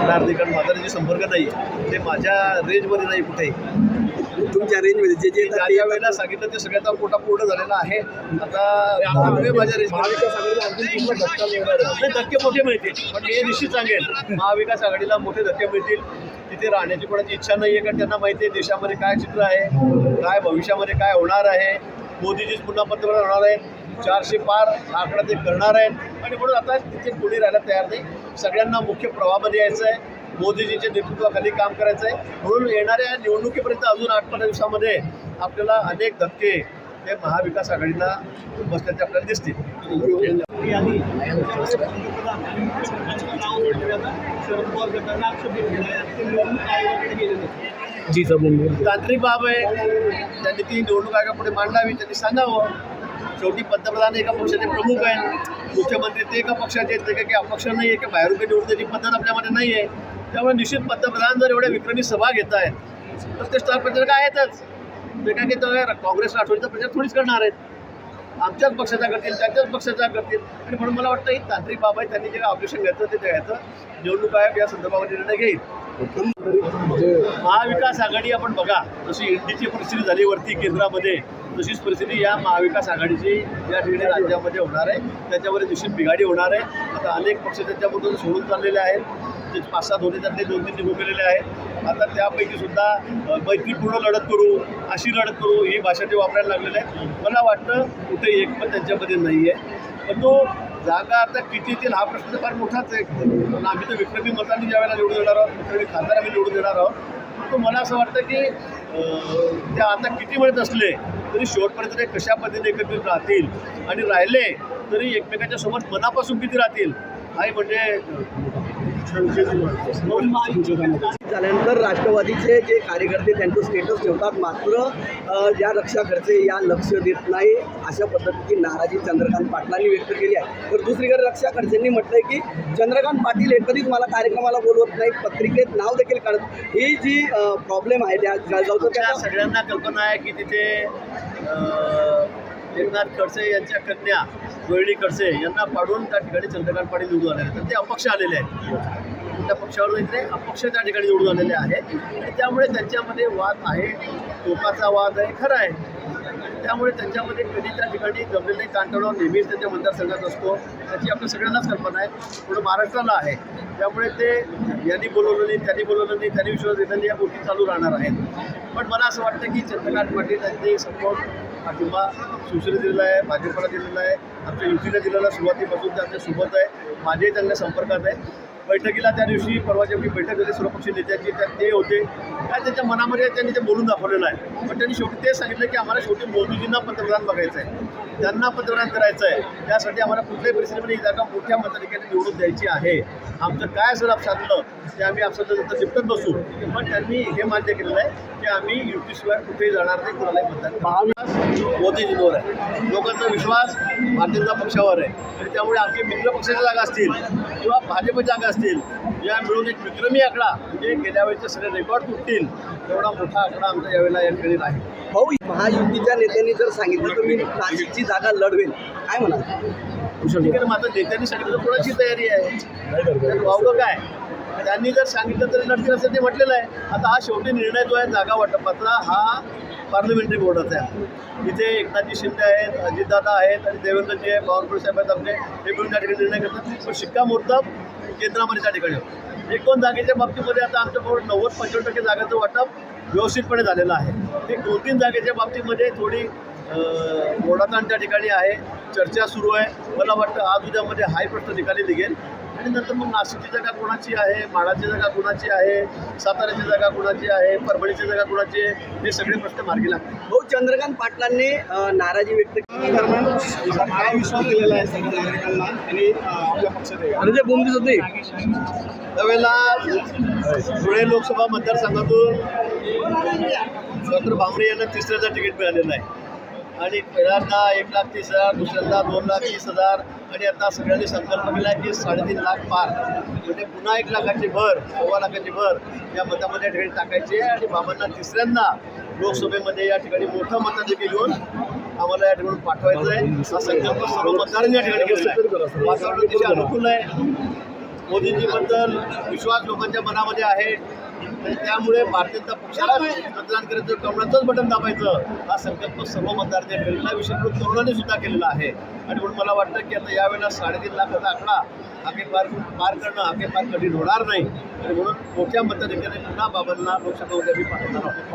शकणार नाही कारण माझा जे संपर्क नाही ते माझ्या रेंजमध्ये नाही कुठेही तुमच्या रेंजमध्ये जे जे ज्या ज्या वेळेला सांगितलं ते सगळ्याचा कोटा पूर्ण झालेला आहे. आता माझ्या रेंजमध्ये नाही, धक्के मोठे मिळतील पण हे निश्चित सांगेल महाविकास आघाडीला मोठे धक्के मिळतील. तिथे राहण्याची कोणाची इच्छा नाही आहे कारण त्यांना माहिती आहे देशामध्ये काय चित्र आहे काय भविष्यामध्ये काय होणार आहे. मोदीजीच पुन्हा पंतप्रधान होणार आहेत. चारशे पार आकडा ते करणार आहेत. आणि म्हणून आता तिथे कोणी राहायला तयार नाही. सगळ्यांना मुख्य प्रवाहामध्ये यायचं आहे. मोदीजीच्या नेतृत्वाखाली काम करायचं आहे. म्हणून येणाऱ्या निवडणुकीपर्यंत अजून आठ पंधरा दिवसामध्ये आपल्याला अनेक धक्के हे महाविकास आघाडीला बसल्याचे आपल्याला दिसतील. जी तांत्रिक बाब आहे. त्यांनी ती निवडणूक आयोगापुढे मांडावी त्यांनी सांगावं. शेवटी पंतप्रधान एका पक्षाचे प्रमुख आहेत. मुख्यमंत्री ते एका पक्षाचे आहेत. ते काही अपक्ष नाही आहे की बाहेरून काही निवडून त्याची पद्धत आपल्यामध्ये नाही आहे त्यामुळे निश्चित पंतप्रधान जर एवढ्या विक्रमी सभा घेत आहेत तर ते स्टार प्रचारक आहेतच. ते काय की काँग्रेस राष्ट्रवादीचा प्रचार थोडीच करणार आहेत. आमच्याच पक्षाचा करतील त्यांच्याच पक्षाचा करतील. आणि म्हणून मला वाटतं ही तांत्रिक बाब आहे. त्यांनी जे ऑपरेशन घ्यायचं ते घ्यायचं निवडणूक आयोग या संदर्भामध्ये निर्णय घेईल. महाविकास आघाडी आपण बघा जशी इंडीची परिस्थिती झाली वरती केंद्रामध्ये तशीच परिस्थिती या महाविकास आघाडीची या ठिकाणी राज्यामध्ये होणार आहे. त्याच्यामध्ये निश्चित बिघाडी होणार आहे. आता अनेक पक्ष त्याच्यामधून सोडून चाललेले आहेत. ते पाच सात होते त्यातले दोन तीन निघून गेलेले आहेत. आता त्यापैकी सुद्धा मैत्रीपूर्ण लढत करू अशी लढत करू ही भाषा ते वापरायला लागलेले आहेत. मला वाटतं कुठे एक पण त्यांच्यामध्ये नाही आहे. पण तो जागा आता किती येतील हा प्रश्न तर फार मोठाच आहे. पण आम्ही तर विक्रमी मतांनी ज्यावेळेला निवडून देणार आहोत विक्रमी खासदार आम्ही निवडून देणार आहोत. तर मला असं वाटतं की त्या आता किती वेळेत असले तरी शेवटपर्यंत ते कशा पद्धतीने एकत्रित राहतील आणि राहिले तरी एकमेकाच्या सोबत मनापासून किती राहतील? हाही म्हणजे झाल्यानंतर राष्ट्रवादीचे जे कार्यकर्ते त्यांचं स्टेटस ठेवतात मात्र या रक्षा खर्चे या लक्ष देत नाही अशा पद्धतीची नाराजी चंद्रकांत पाटलांनी व्यक्त केली आहे. तर दुसरीकडे रक्षा खर्चेंनी म्हटलंय की चंद्रकांत पाटील हे कधीच मला कार्यक्रमाला बोलवत नाही पत्रिकेत नाव देखील काढत ही जी प्रॉब्लेम आहे त्या जळगावचं त्या सगळ्यांना कल्पना आहे की तिथे एकनाथ खडसे यांच्या कन्या रोहिणी खडसे यांना पाडून त्या ठिकाणी चंद्रकांत पाटील निवडून आहेत तर ते अपक्ष आलेले आहेत. त्या पक्षावर इथे अपक्ष त्या ठिकाणी निवडून आलेले आहेत. आणि त्यामुळे त्यांच्यामध्ये वाद आहे. टोकाचा वाद आहे. खरा आहे. त्यामुळे त्यांच्यामध्ये कधी त्या ठिकाणी जमलेले ताणतणाव नेहमीच त्यांच्या मतदारसंघात असतो. त्याची आपल्या सगळ्यांनाच कल्पना आहे. पूर्ण महाराष्ट्राला आहे. त्यामुळे ते यांनी बोलवलं नाही त्यांनी बोलवलं नाही त्यांनी विश्वास दिला नाही या गोष्टी चालू राहणार आहेत. पण मला असं वाटतं की चंद्रकांत पाटील यांनी सपोर्ट किंवा शिवसेना दिलेला आहे भाजपला दिलेला आहे. आमच्या युतीला दिलेला सुरुवातीपासून ते आमच्यासोबत आहे. माझेही त्यांना संपर्कात आहे. बैठकीला त्या दिवशी परवाच्या बैठक होती सर्वपक्षीय नेत्याची त्यात ते होते. काय त्यांच्या मनामध्ये त्यांनी ते बोलून दाखवलेलं आहे. पण त्यांनी शेवटी ते सांगितलं की आम्हाला शेवटी मोदीजींना पंतप्रधान बघायचं आहे. त्यांना पंतप्रधान करायचं आहे त्यासाठी आम्हाला कुठल्याही परिस्थितीमध्ये ही जागा मोठ्या मताधिकाने निवडून द्यायची आहे. आमचं काय असेल आपसातलं ते आम्ही आपसातलं नंतर निपटत बसू. पण त्यांनी हे मान्य केलेलं आहे की आम्ही युतीशिवाय कुठेही जाणार नाही कुणालाही मतदान महाविकास मोदीजींवर आहे. लोकांचा विश्वास भारतीय जनता पक्षावर आहे. आणि त्यामुळे आमचे मित्र पक्षाच्या जागा असतील किंवा भाजप जागा असतील या मिळून एक विक्रमी आकडा म्हणजे गेल्या वेळेचे सगळे रेकॉर्ड तुटतील एवढा मोठा आकडा आमचा यावेळेला या ठिकाणी राहील. भाऊ महायुतीच्या नेत्यांनी जर सांगितलं तर मी नाशिकची जागा लढवेन काय म्हणाल? ठीक आहे नेत्यांनी सांगितलं तर कोणाची तयारी आहे? वावगं काय? त्यांनी जर सांगितलं तरी लढतील असं ते म्हटलेलं आहे. आता हा शेवटी निर्णय जो आहे जागा वाटपाचा हा पार्लमेंटरी बोर्डाचा आहे. इथे एकनाथजी शिंदे आहेत अजितदादा आहेत आणि देवेंद्रजी आहे बावनकुळे साहेब आहेत आपले. हे मिळून त्या ठिकाणी निर्णय करतात पण शिक्कामोर्तब केंद्रामध्ये त्या ठिकाणी होतं. एक दोन जागेच्या बाबतीमध्ये आता आमच्याबरोबर नव्वद पंच्याण्णव टक्के जागाचं वाटप व्यवस्थितपणे झालेलं आहे. एक दोन तीन जागेच्या बाबतीमध्ये थोडी अं, ओढाताण त्या ठिकाणी आहे. चर्चा सुरू आहे. मला वाटतं आज उद्यामध्ये हाय प्रश्न निकाली निघेल. आणि नंतर मग नाशिकची जागा कोणाची आहे माडाची जागा कोणाची आहे साताऱ्याची जागा कोणाची आहे परभणीची जागा कोणाची आहे हे सगळे प्रश्न मार्गी लागतील. भाऊ चंद्रकांत पाटलांनी नाराजी व्यक्त केली. काय विश्वास दिलेला आहे सगळ्या नागरिकांना आणि आपल्या पक्षात आणि जे बोंबीच होते. त्यावेळेला धुळे लोकसभा मतदारसंघातून डॉक्टर भामरे यांना तिसऱ्याचा तिकीट मिळालेलं आहे आणि पहिल्यांदा एक लाख तीस हजार दुसऱ्यांदा दोन लाख तीस हजार आणि आता सगळ्यांनी संकल्प केला आहे की साडेतीन लाख पार. म्हणजे पुन्हा एक लाखाची भर सव्वा लाखाची भर या मतामध्ये या ठिकाणी टाकायची आहे आणि बाबांना तिसऱ्यांदा लोकसभेमध्ये या ठिकाणी मोठं मताधिक्य घेऊन आम्हाला या ठिकाणी पाठवायचं आहे. हा संकल्प सर्व मतदारांनी या ठिकाणी केलेला आहे वातावरण अतिशय अनुकूल आहे. मोदींजीबद्दल विश्वास लोकांच्या मनामध्ये आहे. त्यामुळे भारतीय जनता पक्षाला मतदान करायचं कमळाचंच बटन दाबायचं हा संकल्प सर्व मतदारांनी केलेला विशेष तरुणांनी सुद्धा केलेला आहे. आणि म्हणून मला वाटतं की आता यावेळेला साडेतीन लाखाचा आकडा हाके पार पार करणं हाके पार कधी होणार नाही. आणि म्हणून मोठ्या मताधिक्याने पुन्हा बाबांना लोकसभेमध्ये मी पाठवणार आहोत.